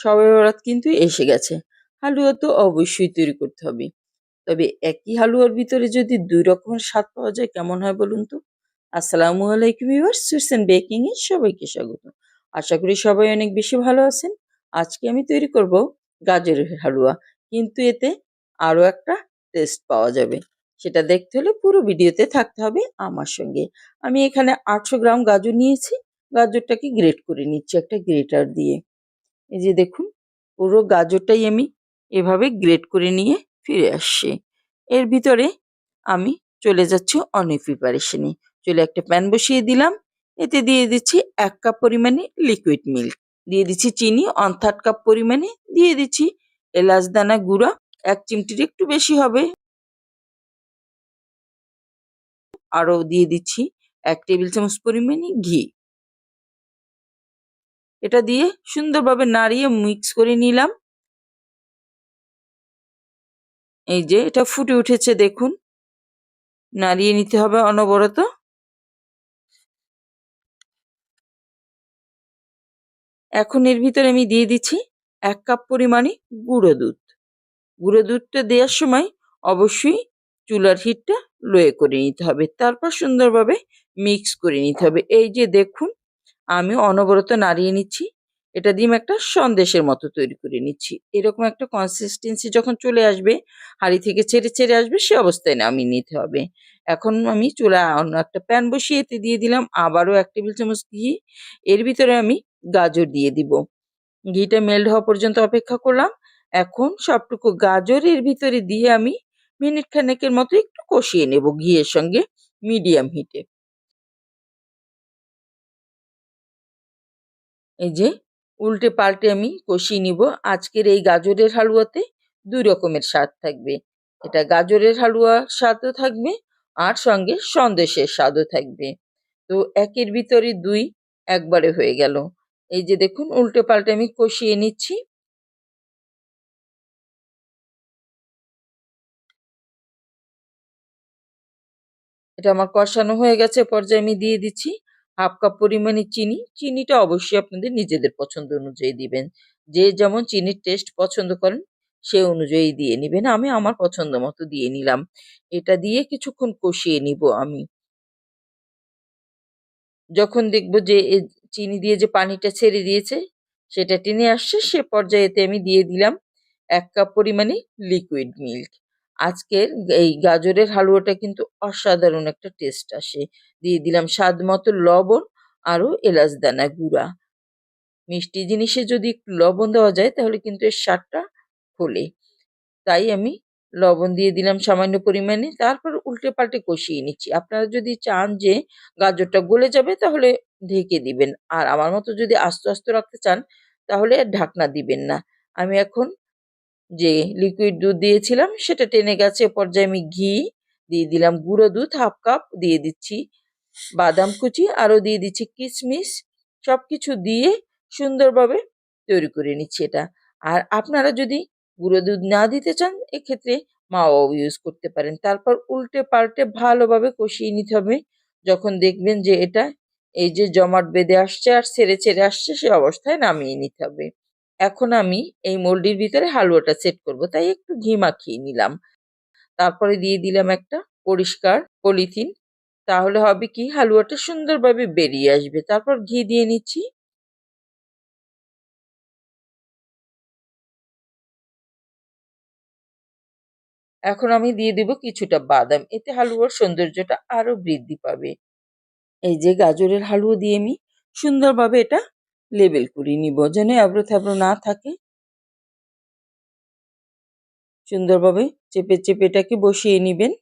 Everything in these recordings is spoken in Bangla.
সবে বরাত কিন্তু এসে গেছে। হালুয়া তো অবশ্যই তৈরি করতে হবে। তবে একই হালুয়ার ভিতরে যদি দুই রকমের স্বাদ পাওয়া যায়, কেমন হয় বলুন তো? আসসালামু আলাইকুম ভিউয়ার্স সুইটস অ্যান্ড বেকিং এ সবাইকে স্বাগত। আশা করি সবাই অনেক বেশি ভালো আছেন। আজকে আমি তৈরি করব গাজরের হালুয়া। কিন্তু এতে আরও একটা টেস্ট পাওয়া যাবে। সেটা দেখতে হলে পুরো ভিডিওতে থাকতে হবে আমার সঙ্গে। আমি এখানে আটশো গ্রাম গাজর নিয়েছি। গাজরটাকে গ্রেট করে নিচ্ছি একটা গ্রেটার দিয়ে। এই যে দেখুন, পুরো গাজরটাই আমি এভাবে গ্রেট করে নিয়ে ফিরে আসছি। এর ভিতরে আমি চলে যাচ্ছি অনেক প্রিপারেশনে চলে একটা প্যান বসিয়ে দিলাম, এতে দিয়ে দিচ্ছি এক কাপ পরিমাণে লিকুইড মিল্ক দিয়ে দিচ্ছি চিনি অন থার্ড কাপ পরিমাণে দিয়ে দিচ্ছি এলাচ দানা গুঁড়া, এক চিমটির একটু বেশি হবে। আরও দিয়ে দিচ্ছি এক টেবিল চামচ পরিমাণে ঘি। এটা দিয়ে সুন্দরভাবে নাড়িয়ে মিক্স করে নিলাম। এই যে এটা ফুটে উঠেছে দেখুন। নাড়িয়ে নিতে হবে অনবরত। এখন এর ভিতরে আমি দিয়ে দিচ্ছি এক কাপ পরিমাণে গুঁড়ো দুধ। গুঁড়ো দুধটা দেওয়ার সময় অবশ্যই চুলার হিটটা লোয়ে করে নিতে হবে। তারপর সুন্দরভাবে মিক্স করে নিতে হবে। এই যে দেখুন আমি অনবরত নাড়িয়ে নিচ্ছি। এটা দিয়ে একটা সন্দেশের মতো তৈরি করে নিচ্ছি। এরকম একটা কনসিস্টেন্সি যখন চলে আসবে, হাঁড়ি থেকে ছেড়ে ছেড়ে আসবে, সে অবস্থায় নামিয়ে নিতে হবে। এখন আমি চুলা অন্য একটা প্যান বসিয়ে এতে দিয়ে দিলাম, আবারও এক টেবিল চামচ ঘি। এর ভিতরে আমি গাজর দিয়ে দিব। ঘিটা মেল্ট হওয়া পর্যন্ত অপেক্ষা করলাম। এখন সবটুকু গাজর এর ভিতরে দিয়ে আমি মিনিট খানেকের মতো একটু কষিয়ে নেব ঘিয়ের সঙ্গে মিডিয়াম হিটে এই যে, উল্টে পাল্টে আমি কষিয়ে নিব। আজকের এই গাজরের হালুয়াতে দুই রকমের স্বাদ থাকবে। এটা গাজরের হালুয়া স্বাদও থাকবে আর সঙ্গে সন্দেশের স্বাদও থাকবে। তো একের ভিতরে দুই একবারে হয়ে গেল। এই যে দেখুন, উল্টে পাল্টে আমি কষিয়ে নিচ্ছি। এটা আমার কষানো হয়ে গেছে পর্যায়ে আমি দিয়ে দিচ্ছি। হাফ কাপ পরিমাণে চিনি। চিনিটা অবশ্যই আপনাদের নিজেদের পছন্দ অনুযায়ী দিবেন। যে যেমন চিনির টেস্ট পছন্দ করেন, সে অনুযায়ী দিয়ে নিবেন। আমি আমার পছন্দ মতো দিয়ে নিলাম। এটা দিয়ে কিছুক্ষণ কষিয়ে নিব আমি। যখন দেখব যে চিনি দিয়ে যে পানিটা ছেড়ে দিয়েছে, সেটা টেনে আসছে, সে পর্যায়েতে আমি দিয়ে দিলাম এক কাপ পরিমাণে লিকুইড মিল্ক আজকের এই গাজরের হালুয়াটা কিন্তু অসাধারণ একটা টেস্ট আসে। দিয়ে দিলাম স্বাদ মতো লবণ আরও এলাচ দানা গুঁড়া। মিষ্টি জিনিসে যদি একটু লবণ দেওয়া যায় তাহলে কিন্তু এর স্বাদটা খোলে। তাই আমি লবণ দিয়ে দিলাম সামান্য পরিমাণে, তারপর উল্টে পাল্টে কষিয়ে নিচ্ছি। আপনারা যদি চান যে গাজরটা গলে যাবে তাহলে ঢেকে দিবেন। আর আমার মতো যদি আস্তে আস্তে রাখতে চান তাহলে ঢাকনা দিবেন না। আমি এখন যে লিকুইড দুধ দিয়েছিলাম, সেটা টেনে গেছে পর্যায়ে আমি ঘি দিয়ে দিলাম, গুঁড়ো দুধ হাফ কাপ দিয়ে দিচ্ছি, বাদাম কুচি, আরও দিয়ে দিচ্ছি কিশমিশ সব কিছু দিয়ে সুন্দরভাবে তৈরি করে নিচ্ছি এটা। আর আপনারা যদি গুঁড়ো দুধ না দিতে চান, এক্ষেত্রে মা মাওয়াও ইউজ করতে পারেন। তারপর উল্টে পাল্টে ভালোভাবে কষিয়ে নিতে হবে। যখন দেখবেন যে এটা এই যে জমাট বেঁধে আসছে আর ছেড়ে ছেড়ে আসছে, সে অবস্থায় নামিয়ে নিতে হবে। এখন আমি এই মোল্ডির ভিতরে হালুয়াটা সেট করব। তাই একটু ঘি মাখিয়ে নিলাম। তারপরে দিয়ে দিলাম একটা পরিষ্কার পলিথিন। তাহলে হবে কি, হালুয়াটা সুন্দরভাবে বেরিয়ে আসবে। তারপর ঘি দিয়ে নিচ্ছি। এখন আমি দিয়ে দিব কিছুটা বাদাম। এতে হালুয়ার সৌন্দর্যটা আরও বৃদ্ধি পাবে। এই যে গাজরের হালুয়া দিয়ে আমি সুন্দরভাবে এটা লেবেল করে, নিব। যেন আব্রো থাবড়ো না থাকে। সুন্দরভাবে চেপে চেপে এটাকে বসিয়ে নেবেন।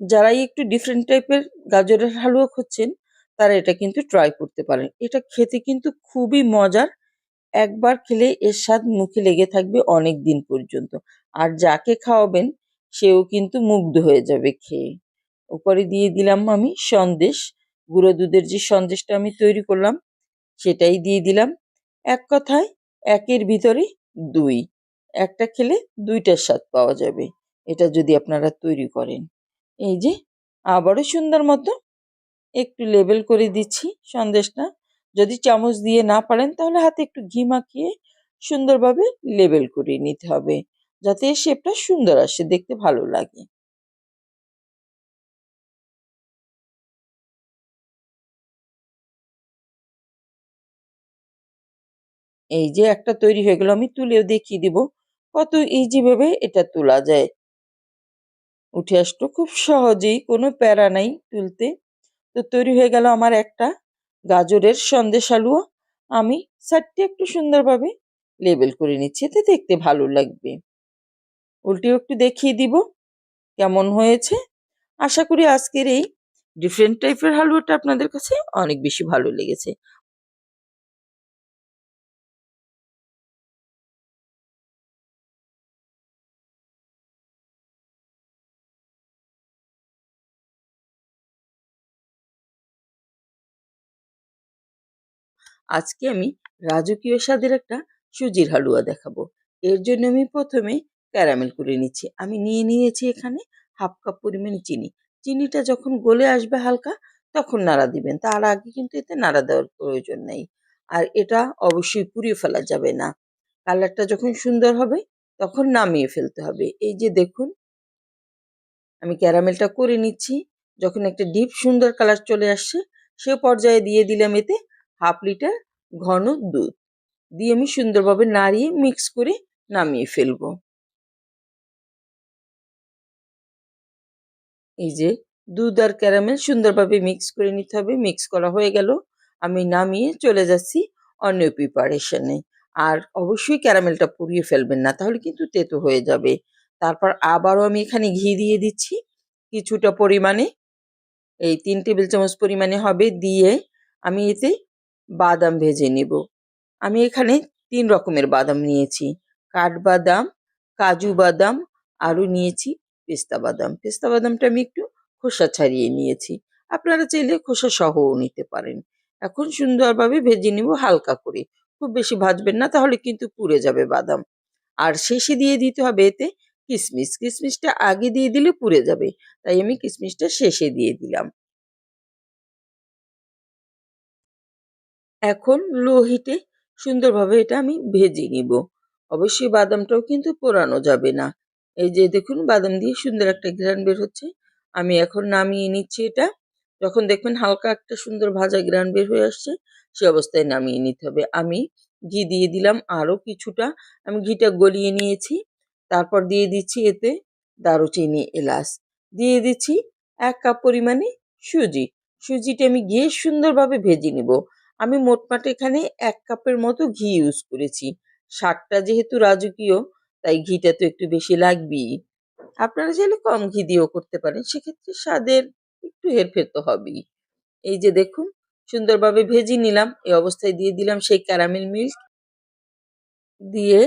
যারাই একটু ডিফারেন্ট টাইপের গাজরের হালুয়া খুঁজছেন, তারা এটা কিন্তু ট্রাই করতে পারেন। এটা খেতে কিন্তু খুবই মজার। একবার খেলে এর স্বাদ মুখে লেগে থাকবে অনেক দিন পর্যন্ত। আর যাকে খাওয়াবেন, সেও কিন্তু মুগ্ধ হয়ে যাবে খেয়ে। উপরে দিয়ে দিলাম আমি সন্দেশ। গুঁড়ো দুধের যে সন্দেশটা আমি তৈরি করলাম সেটাই দিয়ে দিলাম। এক কথায় একের ভিতরে দুই। একটা খেলে দুইটার স্বাদ পাওয়া যাবে। এটা যদি আপনারা তৈরি করেন। এই যে আবারও সুন্দর মতো একটু লেবেল করে দিচ্ছি সন্দেশটা। যদি চামচ দিয়ে না পারেন তাহলে হাতে একটু ঘি মাখিয়ে সুন্দরভাবে লেবেল করে নিতে হবে। যাতে শেপটা সুন্দর আসে, দেখতে ভালো লাগে। এই যে একটা তৈরি হয়ে গেল, আমি তুলেও দেখিয়ে দিব কত ইজি ভাবে এটা তোলা যায়। উঠে আসলো খুব সহজেই, কোনো প্যারা নাই তুলতে। তো তৈরি হয়ে গেল আমার একটা গাজরের সন্দেশ হালুয়া আমি সাইডটি একটু সুন্দরভাবে লেবেল করে নিচ্ছি, এতে দেখতে ভালো লাগবে। উল্টেও একটু দেখিয়ে দিব কেমন হয়েছে। আশা করি আজকের এই ডিফারেন্ট টাইপের হালুয়াটা আপনাদের কাছে অনেক বেশি ভালো লেগেছে। আজকে আমি রাজকীয় স্বাদের একটা সুজির হালুয়া দেখাবো। এর জন্য আমি প্রথমে ক্যারামেল করে নিচ্ছি। আমি নিয়ে নিয়েছি এখানে হাফ কাপ পরিমাণ চিনি। চিনিটা যখন গলে আসবে হালকা, তখন নাড়া দিবেন। তার আগে কিন্তু এতে নাড়া দেওয়ার প্রয়োজন নেই। আর এটা অবশ্যই পুড়িয়ে ফেলা যাবে না। কালারটা যখন সুন্দর হবে, তখন নামিয়ে ফেলতে হবে। এই যে দেখুন, আমি ক্যারামেলটা করে নিচ্ছি। যখন একটা ডিপ সুন্দর কালার চলে আসছে, সে পর্যায়ে দিয়ে দিলাম এতে হাফ লিটার ঘন দুধ। দিয়ে আমি সুন্দরভাবে নাড়িয়ে মিক্স করে নামিয়ে ফেলব। এই যে দুধ আর ক্যারামেল সুন্দরভাবে মিক্স করে নিতে হবে। মিক্স করা হয়ে গেল। আমি নামিয়ে চলে যাচ্ছি অন্য প্রিপারেশনে আর অবশ্যই ক্যারামেলটা পুড়িয়ে ফেলবেন না, তাহলে কিন্তু তেতো হয়ে যাবে। তারপর আবারও আমি এখানে ঘি দিয়ে দিচ্ছি কিছুটা পরিমাণে। এই তিন টেবিল চামচ পরিমাণে হবে। দিয়ে আমি এতে বাদাম ভেজে নেব। আমি এখানে তিন রকমের বাদাম নিয়েছি। কাঠবাদাম কাজু বাদাম আরও নিয়েছি, পেস্তা বাদাম। পেস্তা বাদামটা আমি একটু খোসা ছাড়িয়ে নিয়েছি। আপনারা চাইলে খোসা সহও নিতে পারেন। এখন সুন্দরভাবে ভেজে নিব হালকা করে। খুব বেশি ভাজবেন না, তাহলে কিন্তু পুড়ে যাবে বাদাম। আর শেষে দিয়ে দিতে হবে এতে কিশমিশ কিশমিশটা আগে দিয়ে দিলে পুড়ে যাবে। তাই আমি কিশমিশটা শেষে দিয়ে দিলাম। এখন লো হিটে সুন্দরভাবে এটা আমি ভেজে নিব। অবশ্যই বাদামটাও কিন্তু পোড়ানো যাবে না। এই যে দেখুন, বাদাম দিয়ে সুন্দর একটা গ্রান বের হচ্ছে। আমি এখন নামিয়ে নিচ্ছি এটা। যখন দেখবেন হালকা একটা সুন্দর ভাজা গ্রান বের হয়ে আসছে, সে অবস্থায় নামিয়ে নিতে হবে। আমি ঘি দিয়ে দিলাম আরও কিছুটা। আমি ঘিটা গলিয়ে নিয়েছি। তারপর দিয়ে দিচ্ছি এতে দারুচিনি এলাচ। দিয়ে দিচ্ছি এক কাপ পরিমাণে সুজি। সুজিটা আমি ঘিয়ে সুন্দরভাবে ভেজে নিব। আমি মোটমাট এখানে এক কাপের মতো ঘি ইউজ করেছি। শাকটা যেহেতু রাজকীয়, তাই ঘিটা তো একটু বেশি লাগবেই। আপনারা চাইলে কম ঘি দিয়েও করতে পারেন, সেক্ষেত্রে স্বাদের একটু হেরফের তো হবেই। এই যে দেখুন, সুন্দরভাবে ভেজে নিলাম, এই অবস্থায় দিয়ে দিলাম সেই ক্যারামেল মিল্ক দিয়ে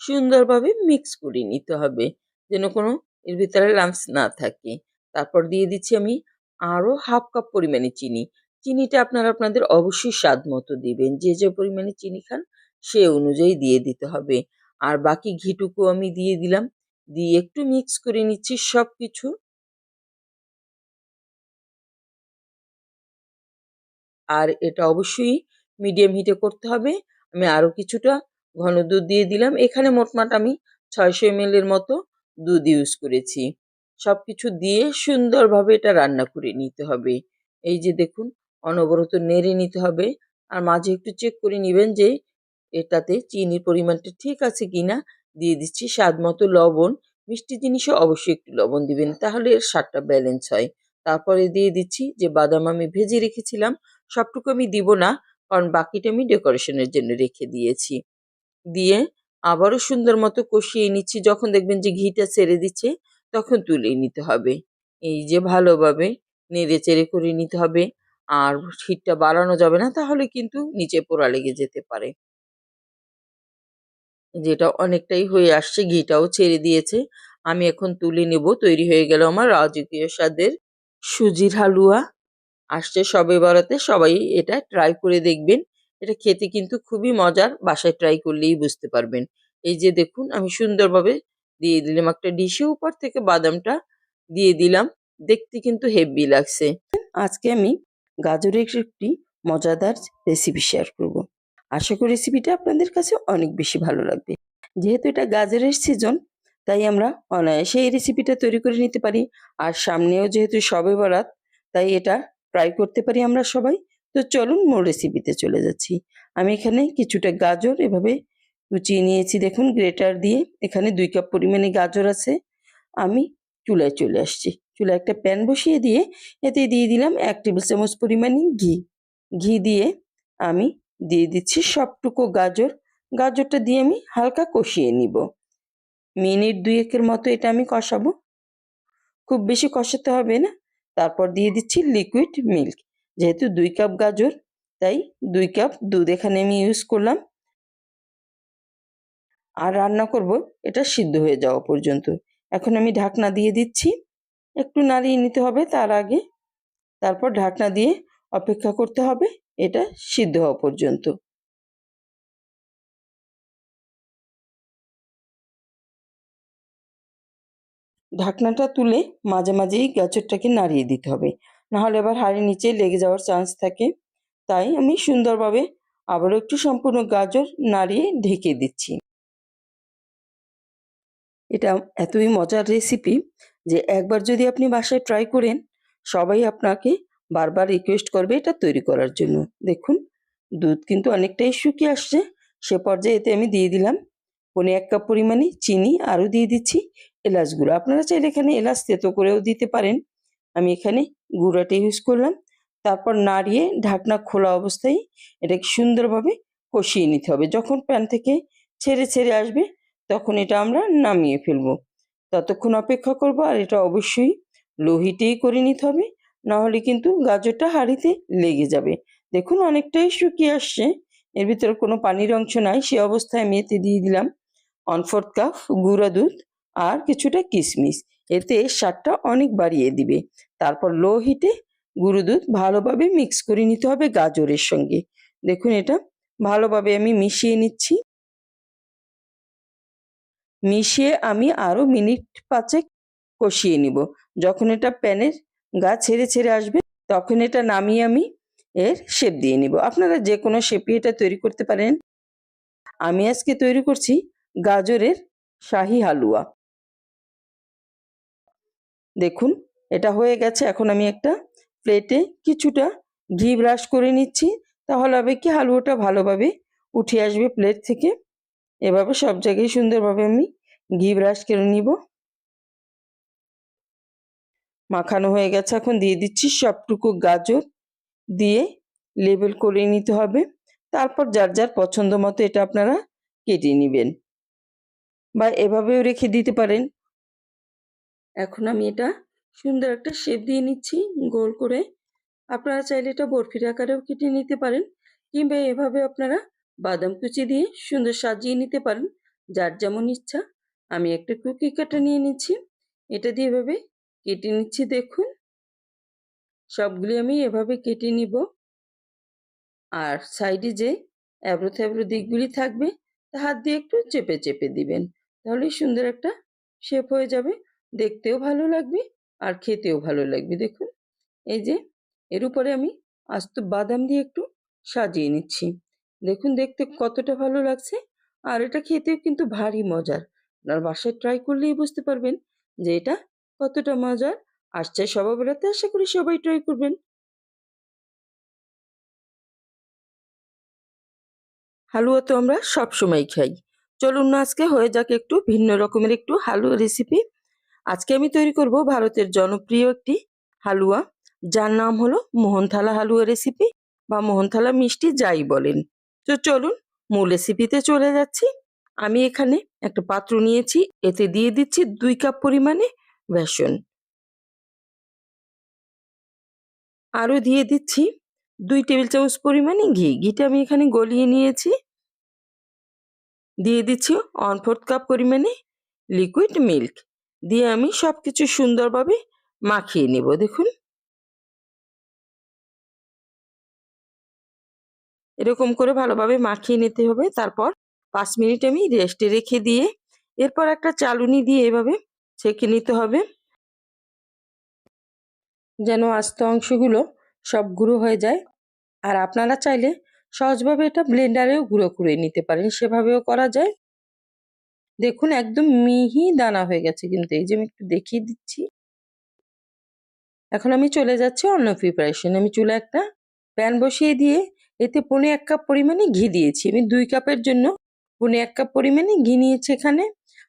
সুন্দরভাবে মিক্স করে নিতে হবে, যেন কোনো এর ভিতরে লামস না থাকে। তারপর দিয়ে দিচ্ছি আমি আরও হাফ কাপ পরিমাণে চিনি। চিনিটা আপনারা আপনাদের অবশ্যই স্বাদ মতো দিবেন। যে যে পরিমাণে চিনি খান, সে অনুযায়ী দিয়ে দিতে হবে। আর বাকি ঘিটুকু আমি দিয়ে দিলাম। দিয়ে একটু মিক্স করে নিচ্ছি সব কিছু আর এটা অবশ্যই মিডিয়াম হিটে করতে হবে। আমি আরও কিছুটা ঘন দুধ দিয়ে দিলাম। এখানে মোটমাট আমি ছয়শো এম এর মতো দুধ ইউজ করেছি। সব কিছু দিয়ে সুন্দরভাবে এটা রান্না করে নিতে হবে। এই যে দেখুন অনবরত নেড়ে নিতে হবে আর মাঝে একটু চেক করে নেবেন যে এটাতে চিনির পরিমাণটা ঠিক আছে কিনা। দিয়ে দিচ্ছি স্বাদ মতো লবণ। মিষ্টি জিনিসও অবশ্যই একটু লবণ দিবেন তাহলে এর স্বাদটা ব্যালেন্স হয়। তারপরে দিয়ে দিচ্ছি যে বাদাম আমি ভেজে রেখেছিলাম, সবটুকু আমি দিব না কারণ বাকিটা আমি ডেকোরেশনের জন্য রেখে দিয়েছি। দিয়ে আবারও সুন্দর মতো কষিয়ে নিচ্ছি, যখন দেখবেন যে ঘিটা ছেড়ে দিচ্ছে তখন তুলে নিতে হবে। এই যে ভালোভাবে নেড়ে চেড়ে করে নিতে হবে। আর হিটটা বাড়ানো যাবে না, তাহলে কিন্তু নিচে পোড়া লেগে যেতে পারে। যেটা অনেকটাই হয়ে আসছে, ঘিটাও ছেড়ে দিয়েছে। আমি এখন তুলে নেব, তৈরি হয়ে গেল আমার রাজকীয় স্বাদের সুজির হালুয়া। আসছে সবে বরাতে, সবাই এটা ট্রাই করে দেখবেন। এটা খেতে কিন্তু খুবই মজার, বাসায় ট্রাই করলেই বুঝতে পারবেন। এই যে দেখুন, আমি সুন্দরভাবে দিয়ে দিলাম একটা ডিশে উপর থেকে বাদামটা দিয়ে দিলাম। দেখতে কিন্তু হেভি লাগছে। আজকে আমি গাজরের একটি মজাদার রেসিপি শেয়ার করব। আশা করি রেসিপিটা আপনাদের কাছে অনেক বেশি ভালো লাগবে। যেহেতু এটা গাজরের সিজন তাই আমরা অনায়াসে এই রেসিপিটা তৈরি করে নিতে পারি। আর সামনেও যেহেতু সবে বরাত, তাই এটা ট্রাই করতে পারি আমরা সবাই। তো চলুন মূল রেসিপিতে চলে যাচ্ছি। আমি এখানে কিছুটা গাজর এভাবে কুচিয়ে নিয়েছি। দেখুন গ্রেটার দিয়ে এখানে দুই কাপ পরিমাণে গাজর আছে। আমি চুলায় চলে আসছি। চুলায় একটা প্যান বসিয়ে দিয়ে এতে দিয়ে দিলাম এক টেবিল চামচ পরিমাণে ঘি। ঘি দিয়ে আমি দিয়ে দিচ্ছি সবটুকু গাজর। গাজরটা দিয়ে আমি হালকা কষিয়ে নিব। মিনিট দুয়েকের মতো এটা আমি কষাবো। খুব বেশি কষাতে হবে না। তারপর দিয়ে দিচ্ছি লিকুইড মিল্ক যেহেতু দুই কাপ গাজর, তাই দুই কাপ দুধ এখানে আমি ইউজ করলাম। আর রান্না করব, এটা সিদ্ধ হয়ে যাওয়া পর্যন্ত। এখন আমি ঢাকনা দিয়ে দিচ্ছি। একটু নাড়িয়ে নিতে হবে তার আগে। তারপর ঢাকনা দিয়ে অপেক্ষা করতে হবে, এটা সিদ্ধ হওয়া পর্যন্ত। ঢাকনাটা তুলে মাঝে মাঝেই গাজরটাকে নাড়িয়ে দিতে হবে। নাহলে আবার হাড়ির নিচে লেগে যাওয়ার চান্স থাকে। তাই আমি সুন্দরভাবে আবারও একটু সম্পূর্ণ গাজর নাড়িয়ে ঢেকে দিচ্ছি। এটা এতই মজার রেসিপি যে একবার যদি আপনি বাসায় ট্রাই করেন, সবাই আপনাকে বারবার রিকোয়েস্ট করবে এটা তৈরি করার জন্য। দেখুন, দুধ কিন্তু অনেকটাই শুকিয়ে আসছে। সে পর্যায়ে এতে আমি দিয়ে দিলাম পনে এক কাপ পরিমাণে চিনি, আরও দিয়ে দিচ্ছি এলাচ গুঁড়ো। আপনারা চাইলে এখানে এলাচ তেতো করেও দিতে পারেন। আমি এখানে গুঁড়োটা ইউজ করলাম। তারপর নাড়িয়ে ঢাকনা খোলা অবস্থায় এটাকে সুন্দরভাবে কষিয়ে নিতে হবে। যখন প্যান থেকে ছেড়ে ছেড়ে আসবে, তখন এটা আমরা নামিয়ে ফেলব। ততক্ষণ অপেক্ষা করব আর এটা অবশ্যই লো হিটেই করে নিতে হবে। নাহলে কিন্তু গাজরটা হাঁড়িতে লেগে যাবে। দেখুন অনেকটাই শুকিয়ে আসছে। এর ভিতরে কোনো পানির অংশ নাই। সে অবস্থায় আমি এতে দিয়ে দিলাম ওয়ান ফোর্থ কাপ গুঁড়া দুধ আর কিছুটা কিশমিশ। এতে স্বাদটা অনেক বাড়িয়ে দিবে। তারপর লো হিটে গুঁড়ো দুধ ভালোভাবে মিক্স করে নিতে হবে গাজরের সঙ্গে। দেখুন এটা ভালোভাবে আমি মিশিয়ে নিচ্ছি। মিশিয়ে আমি আরও মিনিট পাঁচেক কষিয়ে নিব। যখন এটা প্যানের গা ছেড়ে ছেড়ে আসবে, তখন এটা নামিয়ে আমি এর শেপ দিয়ে নিব। আপনারা যে কোনো শেপই এটা তৈরি করতে পারেন। আমি আজকে তৈরি করছি গাজরের শাহি হালুয়া। দেখুন, এটা হয়ে গেছে। এখন আমি একটা প্লেটে কিছুটা ঘি ব্রাশ করে নিচ্ছি। তাহলে হবে কি, হালুয়াটা ভালোভাবে উঠে আসবে প্লেট থেকে। এভাবে সব জায়গায় সুন্দরভাবে আমি ঘি ব্রাশ করে নিব। মাখানো হয়ে গেছে, এখন দিয়ে দিচ্ছি সবটুকু গাজর দিয়ে লেবেল করে নিতে হবে। তারপর যার যার পছন্দ মতো এটা আপনারা কেটে নেবেন বা এভাবেও রেখে দিতে পারেন। এখন আমি এটা সুন্দর একটা শেপ দিয়ে নিচ্ছি গোল করে। আপনারা চাইলে এটা বরফির আকারেও কেটে নিতে পারেন কিংবা এভাবে আপনারা বাদাম কুচি দিয়ে সুন্দর সাজিয়ে নিতে পারেন। যার যেমন ইচ্ছা, আমি একটা কুকি কাটা নিয়ে নিচ্ছি। এটা দিয়ে এভাবে কেটে নিচ্ছি, দেখুন। সবগুলি আমি এভাবে কেটে নিব। আর সাইডে যে এবড়ো থেবড়ো দিকগুলি থাকবে, তা হাত দিয়ে একটু চেপে চেপে দিবেন। তাহলে সুন্দর একটা শেপ হয়ে যাবে। দেখতেও ভালো লাগবে আর খেতেও ভালো লাগবে, দেখুন। এই যে, এর উপরে আমি আস্ত বাদাম দিয়ে একটু সাজিয়ে নিচ্ছি। দেখুন দেখতে কতটা ভালো লাগছে। আর এটা খেতেও কিন্তু ভারী মজার। আপনার বাসায় ট্রাই করলেই বুঝতে পারবেন যে এটা কতটা মজার। আসছে সবাই বেলাতে আশা করি সবাই ট্রাই করবেন। হালুয়া তো আমরা সব সময় খাই। চলুন না আজকে হয়ে যাক একটু ভিন্ন রকমের একটু হালুয়া রেসিপি আজকে আমি তৈরি করব ভারতের জনপ্রিয় একটি হালুয়া। যার নাম হলো মোহনথালা হালুয়া রেসিপি বা মোহনথালা মিষ্টি যাই বলেন। তো চলুন মূল রেসিপিতে চলে যাচ্ছি। আমি এখানে একটা পাত্র নিয়েছি, এতে দিয়ে দিচ্ছি দুই কাপ পরিমাণে বেসন। আরও দিয়ে দিচ্ছি দুই টেবিল চামচ পরিমাণে ঘি। ঘিটা আমি এখানে গলিয়ে নিয়েছি। দিয়ে দিচ্ছি ওয়ান ফোর্থ কাপ পরিমাণে লিকুইড মিল্ক দিয়ে আমি সব কিছু সুন্দরভাবে মাখিয়ে নেব। দেখুন। এরকম করে ভালোভাবে মাখিয়ে নিতে হবে। তারপর পাঁচ মিনিট আমি রেস্টে রেখে দিয়ে এরপর একটা চালুনি দিয়ে এভাবে ছেঁকে নিতে হবে। যেন আস্ত অংশগুলো সব গুঁড়ো হয়ে যায়। আর আপনারা চাইলে সহজভাবে এটা ব্লেন্ডারেও গুঁড়ো করে নিতে পারেন, সেভাবেও করা যায়। দেখুন, একদম মিহি দানা হয়ে গেছে কিন্তু, এই যে আমি একটু দেখিয়ে দিচ্ছি। এখন আমি চলে যাচ্ছি অন্য প্রিপারেশন আমি চুলা একটা প্যান বসিয়ে দিয়ে এতে পনে এক কাপ পরিমাণে ঘি দিয়েছি। আমি দুই কাপের জন্য পনে এক কাপ পরিমাণে ঘি নিয়েছি এখানে।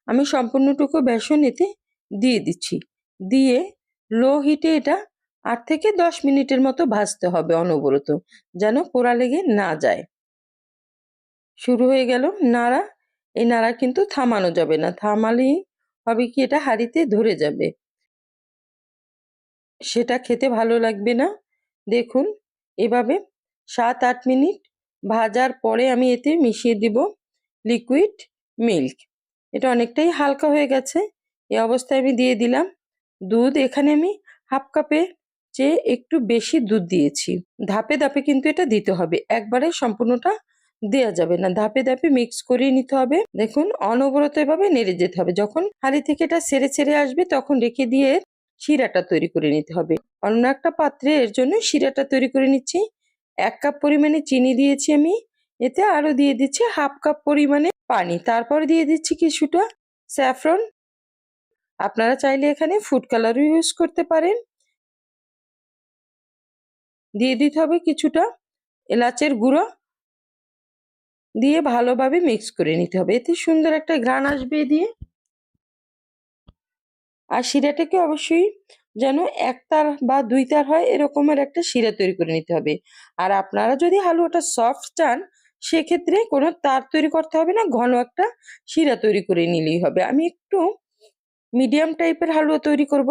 আমি সম্পূর্ণটুকু বেসন এতে দিয়ে দিচ্ছি। দিয়ে লো হিটে এটা আট থেকে দশ মিনিটের মতো ভাজতে হবে অনবরত, যেন পোড়া লেগে না যায়। শুরু হয়ে গেল নাড়া। এই নাড়া কিন্তু থামানো যাবে না। থামালেই হবে কি, এটা হাঁড়িতে ধরে যাবে। সেটা খেতে ভালো লাগবে না। দেখুন, এভাবে সাত আট মিনিট ভাজার পরে আমি এতে মিশিয়ে দিব লিকুইড মিল্ক এটা অনেকটাই হালকা হয়ে গেছে। এই অবস্থায় আমি দিয়ে দিলাম দুধ। এখানে আমি হাফ কাপে চেয়ে একটু বেশি দুধ দিয়েছি। ধাপে ধাপে কিন্তু এটা দিতে হবে। একবারে সম্পূর্ণটা দেওয়া যাবে না। ধাপে ধাপে মিক্স করে নিতে হবে। দেখুন, অনবরত এভাবে নেড়ে যেতে হবে। যখন হাঁড়ি থেকে এটা সেরে সেরে আসবে, তখন রেখে দিয়ে শিরাটা তৈরি করে নিতে হবে। অন্য একটা পাত্রে এর জন্য শিরাটা তৈরি করে নিচ্ছি। এক কাপ পরিমাণে চিনি দিয়েছি আমি। এতে আরও দিয়ে দিচ্ছি হাফ কাপ পরিমাণে পানি। তারপর দিয়ে দিচ্ছি কিছুটা স্যাফরন। আপনারা চাইলে এখানে ফুড কালারও ইউজ করতে পারেন। দিয়ে দিতে হবে কিছুটা এলাচের গুঁড়ো। দিয়ে ভালোভাবে মিক্স করে নিতে হবে। এতে সুন্দর একটা ঘ্রাণ আসবে দিয়ে। আর শিরাটাকে অবশ্যই যেন এক তার বা দুই তার হয় এরকমের একটা শিরা তৈরি করে নিতে হবে। আর আপনারা যদি হালুয়াটা সফট চান, সেক্ষেত্রে কোনো তার তৈরি করতে হবে না, ঘন একটা শিরা তৈরি করে নিলেই হবে। আমি একটু মিডিয়াম টাইপের হালুয়া তৈরি করব,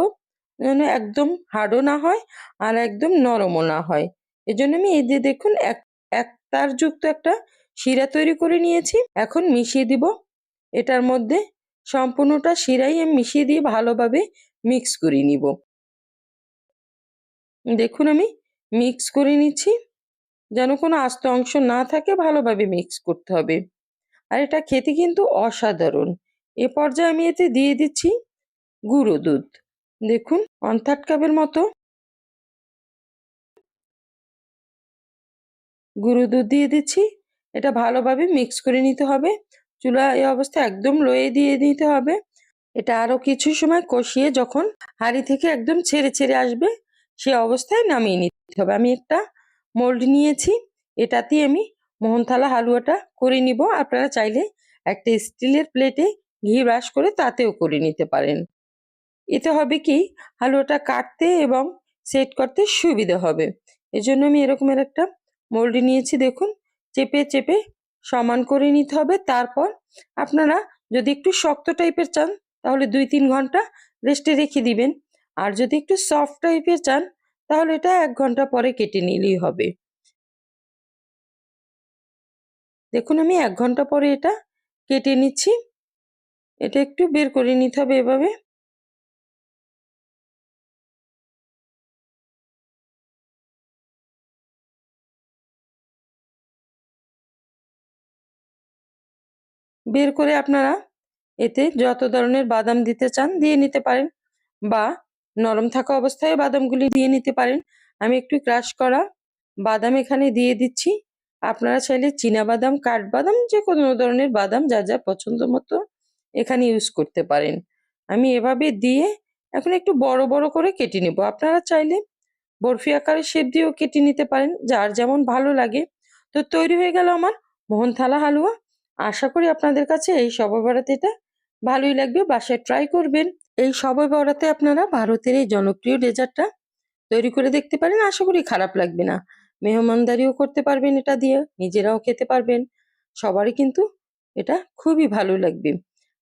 যেন একদম হার্ডও না হয় আর একদম নরমও না হয়। এজন্য আমি এই যে দেখুন, এক এক তার যুক্ত একটা শিরা তৈরি করে নিয়েছি। এখন মিশিয়ে দিব। এটার মধ্যে সম্পূর্ণটা শিরাই আমি মিশিয়ে দিয়ে ভালোভাবে মিক্স করে নিব। দেখুন আমি মিক্স করে নিচ্ছি। যেন কোনো আস্ত অংশ না থাকে, ভালোভাবে মিক্স করতে হবে। আর এটা খেতে কিন্তু অসাধারণ। এ পর্যায়ে আমি এতে দিয়ে দিচ্ছি গুঁড়ো দুধ। দেখুন ওয়ান থার্ড কাপের মতো গুঁড়ো দুধ দিয়ে দিচ্ছি। এটা ভালোভাবে মিক্স করে নিতে হবে। চুলা এই অবস্থা একদম লয়ে দিয়ে দিতে হবে। এটা আরও কিছু সময় কষিয়ে যখন হাঁড়ি থেকে একদম ছেড়ে ছেড়ে আসবে সে অবস্থায় নামিয়ে নিতে হবে। আমি একটা মোল্ড নিয়েছি। এটাতে আমি মোহনথালা হালুয়াটা করে নিব। আপনারা চাইলে একটা স্টিলের প্লেটে ঘি ব্রাশ করে তাতেও করে নিতে পারেন। এতে হবে কি, হালুয়াটা কাটতে এবং সেট করতে সুবিধা হবে। এজন্য আমি এরকমের একটা মোল্ড নিয়েছি, দেখুন। চেপে চেপে সমান করে নিতে হবে। তারপর আপনারা যদি একটু শক্ত টাইপের চান, তাহলে দুই তিন ঘণ্টা রেস্টে রেখে দিবেন। আর যদি একটু সফট টাইপের চান, তাহলে এটা এক ঘণ্টা পরে কেটে নিলেই হবে। দেখুন, আমি এক ঘণ্টা পরে এটা কেটে নিচ্ছি। এটা একটু বের করে নিতে হবে এভাবে। বের করে আপনারা এতে যত ধরনের বাদাম দিতে চান, দিয়ে নিতে পারেন বা নরম থাকা অবস্থায় বাদামগুলি দিয়ে নিতে পারেন। আমি একটু ক্রাশ করা বাদাম এখানে দিয়ে দিচ্ছি। আপনারা চাইলে চীনা বাদাম কাঠবাদাম যে কোনো ধরনের বাদাম যা যা পছন্দ মতো এখানে ইউজ করতে পারেন। আমি এভাবে দিয়ে এখন একটু বড় বড় করে কেটে নেব। আপনারা চাইলে বরফি আকারের শেপ দিয়েও কেটে নিতে পারেন, যার যেমন ভালো লাগে। তো তৈরি হয়ে গেল আমার মোহনথালা হালুয়া। আশা করি আপনাদের কাছে এই সবাই বরাতে এটা ভালোই লাগবে। বাসায় ট্রাই করবেন। এই সবাই বড়াতে আপনারা ভারতের এই জনপ্রিয় ডেজার্টটা তৈরি করে দেখতে পারেন, আশা করি খারাপ লাগবে না। মেহমানদারিও করতে পারবেন এটা দিয়ে, নিজেরাও খেতে পারবেন। সবারই কিন্তু এটা খুবই ভালো লাগবে।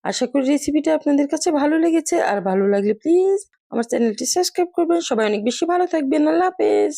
আশা করি রেসিপিটা আপনাদের কাছে ভালো লেগেছে। আর ভালো লাগলে প্লিজ আমার চ্যানেলটি সাবস্ক্রাইব করবেন। সবাই অনেক বেশি ভালো থাকবেন। আল্লাহ হাফেজ।